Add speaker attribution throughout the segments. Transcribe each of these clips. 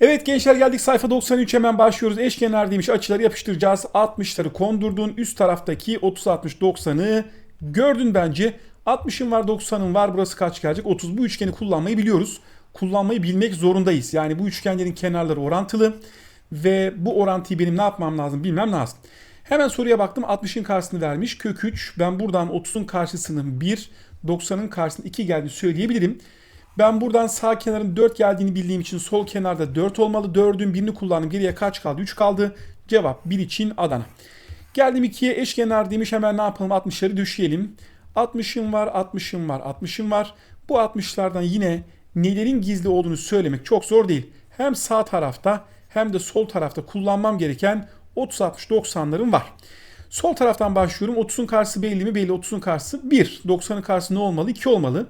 Speaker 1: Evet gençler geldik sayfa 93 hemen başlıyoruz. Eşkenar demiş açıları yapıştıracağız. 60'ları kondurdun. Üst taraftaki 30 60 90'ı gördün bence. 60'ın var 90'ın var burası kaç gelecek? 30 bu üçgeni kullanmayı biliyoruz. Kullanmayı bilmek zorundayız. Yani bu üçgenlerin kenarları orantılı. Ve bu orantıyı benim ne yapmam lazım bilmem lazım. Hemen soruya baktım 60'ın karşısını vermiş. Kök 3 ben buradan 30'un karşısının 1 90'ın karşısının 2 geldiğini söyleyebilirim. Ben buradan sağ kenarın 4 geldiğini bildiğim için sol kenarda 4 olmalı. 4'ün birini kullandım. Geriye kaç kaldı? 3 kaldı. Cevap 1 için Adana. Geldim 2'ye eşkenar demiş. Hemen ne yapalım? 60'ları düşüyelim. 60'ım var, 60'ım var, 60'ım var. Bu 60'lardan yine nelerin gizli olduğunu söylemek çok zor değil. Hem sağ tarafta hem de sol tarafta kullanmam gereken 30, 60, 90'larım var. Sol taraftan başlıyorum. 30'un karşısı belli mi? Belli. 30'un karşısı 1. 90'ın karşısı ne olmalı? 2 olmalı.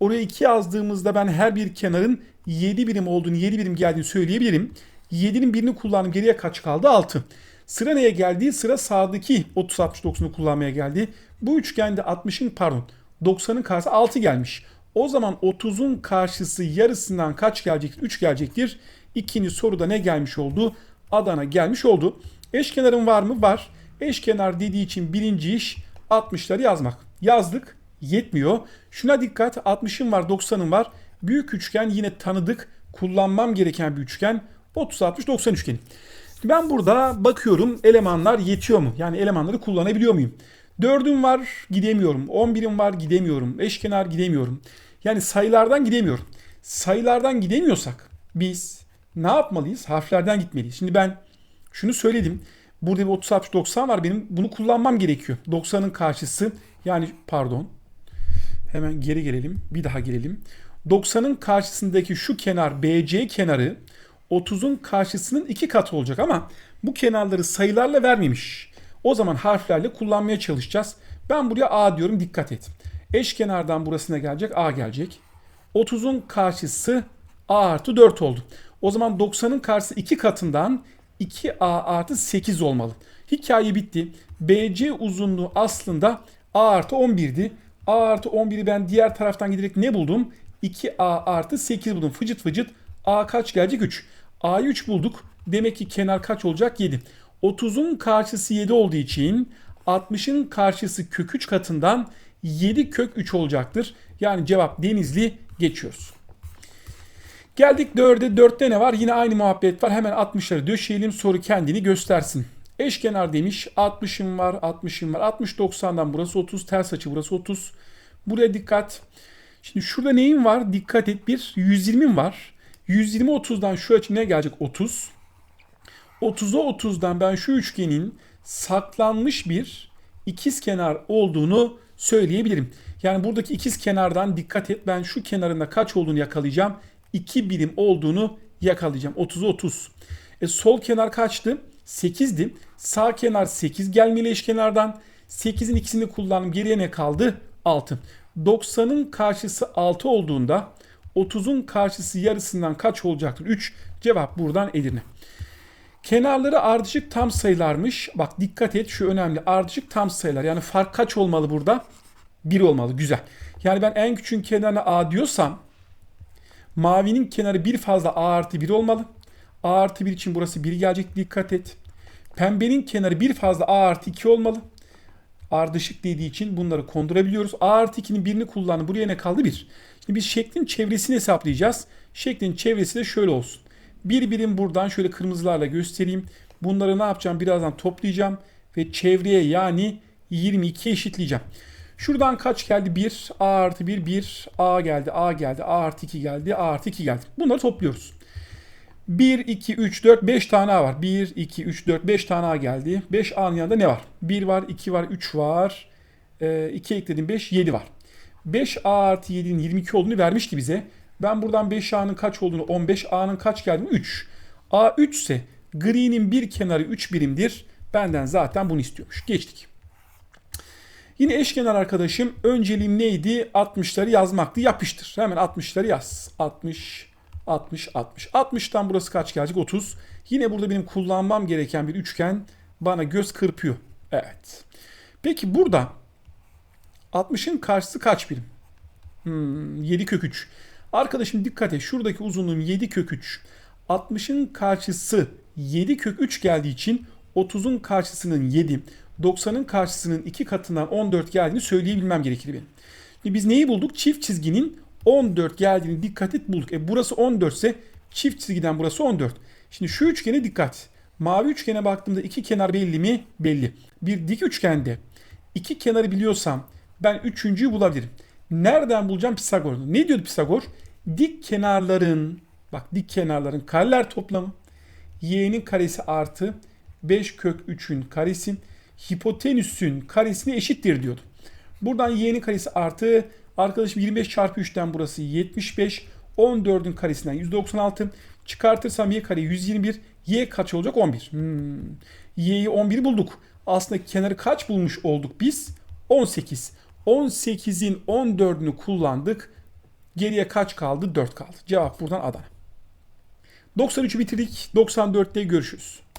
Speaker 1: Oraya 2 yazdığımızda ben her bir kenarın 7 birim olduğunu, 7 birim geldiğini söyleyebilirim. 7'nin birini kullandım. Geriye kaç kaldı? 6. Sıra neye geldi? Sıra sağdaki 30 60 90'ı kullanmaya geldi. Bu üçgende 60'ın pardon 90'ın karşısı 6 gelmiş. O zaman 30'un karşısı yarısından kaç gelecektir? 3 gelecektir. İkinci soruda ne gelmiş oldu? Adana gelmiş oldu. Eşkenarın var mı? Var. Eşkenar dediği için birinci iş 60'ları yazmak. Yazdık yetmiyor. Şuna dikkat 60'ın var 90'ın var. Büyük üçgen yine tanıdık. Kullanmam gereken bir üçgen. 30 60 90 üçgeni. Ben burada bakıyorum elemanlar yetiyor mu? Yani elemanları kullanabiliyor muyum? 4'üm var gidemiyorum. 11'im var gidemiyorum. Eşkenar gidemiyorum. Yani sayılardan gidemiyorum. Sayılardan gidemiyorsak biz ne yapmalıyız? Harflerden gitmeliyiz. Şimdi ben şunu söyledim. Burada bir 30 60 90 var. Benim bunu kullanmam gerekiyor. 90'ın karşısı yani pardon Hemen geri gelelim. Bir daha gelelim. 90'ın karşısındaki şu kenar BC kenarı 30'un karşısının iki katı olacak ama bu kenarları sayılarla vermemiş. O zaman harflerle kullanmaya çalışacağız. Ben buraya A diyorum dikkat et. Eş kenardan burasına gelecek A gelecek. 30'un karşısı A artı 4 oldu. O zaman 90'ın karşısı 2 katından 2A artı 8 olmalı. Hikaye bitti. BC uzunluğu aslında A artı 11'di. A artı 11'i ben diğer taraftan giderek ne buldum? 2A artı 8 buldum. Fıcıt fıcıt. A kaç gelecek? 3. A'yı 3 bulduk. Demek ki kenar kaç olacak? 7. 30'un karşısı 7 olduğu için 60'ın karşısı kök 3 katından 7 kök 3 olacaktır. Yani cevap Denizli geçiyoruz. Geldik 4'e. 4'te ne var? Yine aynı muhabbet var. Hemen 60'ları döşeyelim. Soru kendini göstersin. Eşkenar demiş. 60'ım var, 60'ım var. 60 90'dan burası 30, ters açı burası 30. Buraya dikkat. Şimdi şurada neyim var? Dikkat et bir 120'm var. 120 30'dan şu açı ne gelecek? 30. 30'a 30'dan ben şu üçgenin saklanmış bir ikiz kenar olduğunu söyleyebilirim. Yani buradaki ikiz kenardan dikkat et. Ben şu kenarında kaç olduğunu yakalayacağım. 2 birim olduğunu yakalayacağım. 30'a 30. E sol kenar kaçtı? 8'di. Sağ kenar 8 gelmeli eşkenardan. 8'in ikisini kullandım. Geriye ne kaldı? 6. 90'ın karşısı 6 olduğunda 30'un karşısı yarısından kaç olacaktır? 3. Cevap buradan Edirne. Kenarları ardışık tam sayılarmış. Bak dikkat et şu önemli. Ardışık tam sayılar. Yani fark kaç olmalı burada? 1 olmalı. Güzel. Yani ben en küçük kenarına A diyorsam mavinin kenarı bir fazla A artı 1 olmalı. A artı 1 için burası 1 gelecek. Dikkat et. Pembenin kenarı bir fazla A artı 2 olmalı. Ardışık dediği için bunları kondurabiliyoruz. A artı 2'nin birini kullandı. Buraya ne kaldı? 1. Şimdi biz şeklin çevresini hesaplayacağız. Şeklin çevresi de şöyle olsun. Bir birim buradan şöyle kırmızılarla göstereyim. Bunları ne yapacağım? Birazdan toplayacağım. Ve çevreye yani 22 eşitleyeceğim. Şuradan kaç geldi? 1. A artı 1. 1. A geldi. A geldi. A artı 2 geldi. A artı 2 geldi. Bunları topluyoruz. 1, 2, 3, 4, 5 tane A var. 1, 2, 3, 4, 5 tane A geldi. 5 A'nın yanında ne var? 1 var, 2 var, 3 var. E, 2 ekledim 5, 7 var. 5 A artı 7'nin 22 olduğunu vermişti bize. Ben buradan 5 A'nın kaç olduğunu 15, A'nın kaç geldiğini 3. A 3 ise gri'nin bir kenarı 3 birimdir. Benden zaten bunu istiyormuş. Geçtik. Yine eşkenar arkadaşım önceliğim neydi? 60'ları yazmaktı. Yapıştır. Hemen 60'ları yaz. 60, 60, 60. 60'tan burası kaç gelecek? 30. Yine burada benim kullanmam gereken bir üçgen bana göz kırpıyor. Evet. Peki burada 60'ın karşısı kaç birim? Hmm, 7 kök 3. Arkadaşım dikkat et. Şuradaki uzunluğum 7 kök 3. 60'ın karşısı 7 kök 3 geldiği için 30'un karşısının 7, 90'ın karşısının 2 katından 14 geldiğini söyleyebilmem gerekir benim. Biz neyi bulduk? Çift çizginin 14 geldiğini dikkat et bulduk. E burası 14 ise çift çizgiden burası 14. Şimdi şu üçgene dikkat. Mavi üçgene baktığımda iki kenar belli mi? Belli. Bir dik üçgende iki kenarı biliyorsam ben üçüncüyü bulabilirim. Nereden bulacağım Pisagor'u? Ne diyordu Pisagor? Dik kenarların bak dik kenarların kareler toplamı y'nin karesi artı 5 kök 3'ün karesi hipotenüsün karesine eşittir diyordu. Buradan y'nin karesi artı arkadaşım 25 çarpı 3'ten burası 75 14'ün karesinden 196 çıkartırsam y kare 121 y kaç olacak 11. Hmm. y'yi 11 bulduk. Aslında kenarı kaç bulmuş olduk biz? 18. 18'in 14'ünü kullandık. Geriye kaç kaldı? 4 kaldı. Cevap buradan Adana. 93'ü bitirdik. 94'te görüşürüz.